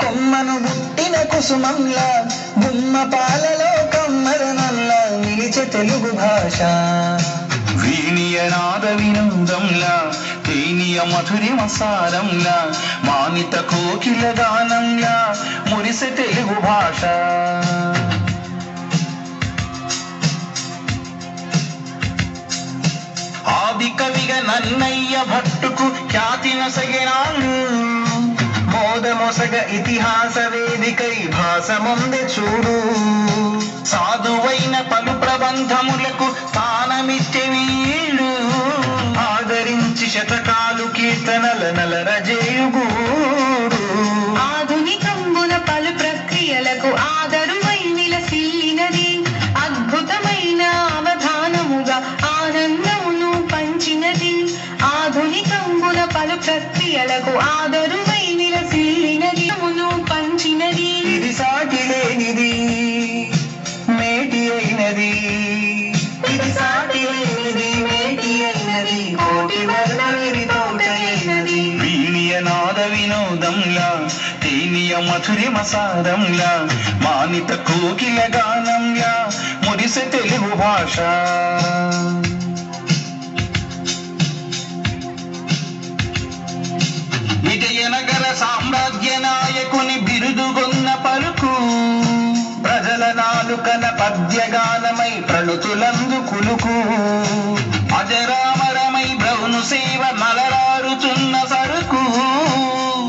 కొమ్మను బుట్టిన కుసుమంలా గుమ్మ పాలలో నిలిచే తెలుగు భాష. వినోదంలా తేనియ మధురి మసారంలా మానిత కోకిల గానంలా మురిసె తెలుగు భాష. కవిగా భట్టుకు ఖ్యాతి నొసగినాడు. మోదమొసగ ఇతిహాస వేదికై భాసముంది చూడు. సాధువైన పలు ప్రబంధములకు స్థానమిచ్చే వీడు. ఆదరించి శతకాలు కీర్తనల నలరజేయుగూడు. ఆధునికంబుల పలు ప్రక్రియలకు ఆ పంచినది ఆధునికంబున పలు ప్రక్రియలకు ఆదరువై విలసిల్లినది మును పంచినది. ఇది సాటి లేనిది మేటి అయినది ఇది సాటి లేనిది మేటి అయినది కోటి వర్ణవిరి తోట అయినది వీణియ నాద వినోదంలా తేనియ మధురి మసారంలా మానిత కోకిల గానంలా మురిసె తెలుగు భాష. ప్రజల పద్యగానమై ప్రణుతులందు కులుకు. అజరామరమై బ్రౌను సేవ మలరారుచున్న సరుకు.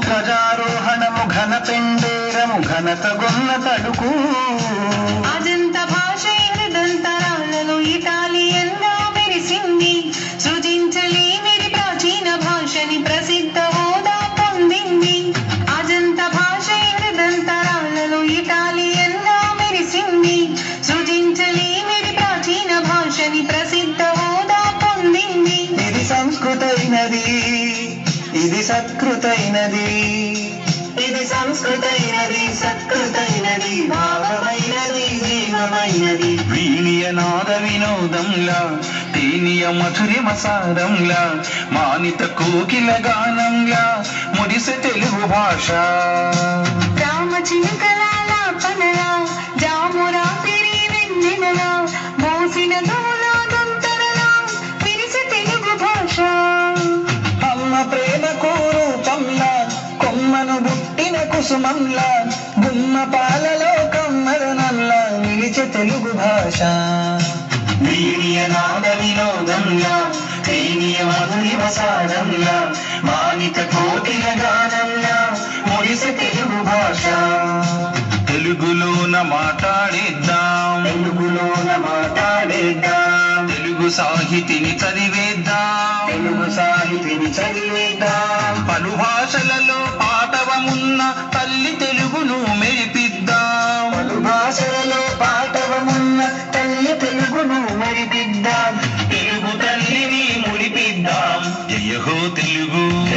ధ్వజారోహణము ఘన పెండేరము ఘనత గొన్న తడుకు. అజంత భాష దంతరా సత్కృతైనది. ఇది సంస్కృతైనది సత్కృతైనది భావమైనది జీవమైనది. వీణియ నాద వినోదంలా తేనియ మధురి మసారంలా మానిత కోకిల గానంలా మురిసె తెలుగు భాష. రామ చినుకలాల పనలా బుట్టిన కుసుమంలా గుమ్మ పాలలో కమ్మరనంలా నిలిచే తెలుగు భాష. వీణియ నాద వినోదంలా తేనియ మధురి మసారంలా మానిత కోకిల గానంలా మురిసె తెలుగు భాష. తెలుగులోన మాట్లాడేద్దాం. తెలుగులోన మాట్లాడేద్దాం. తెలుగు సాహితిని చదివేద్దాం. తెలుగు సాహితిని చదివేద్దాం. పలు భాషలలో పాటవమున్న తల్లి తెలుగును మెరిపిద్దాం. భాషలలో పాఠవమున్న తల్లి తెలుగును మరిపిద్దాం. తెలుగు తల్లిని మురిపిద్దాం జయ హో తెలుగు.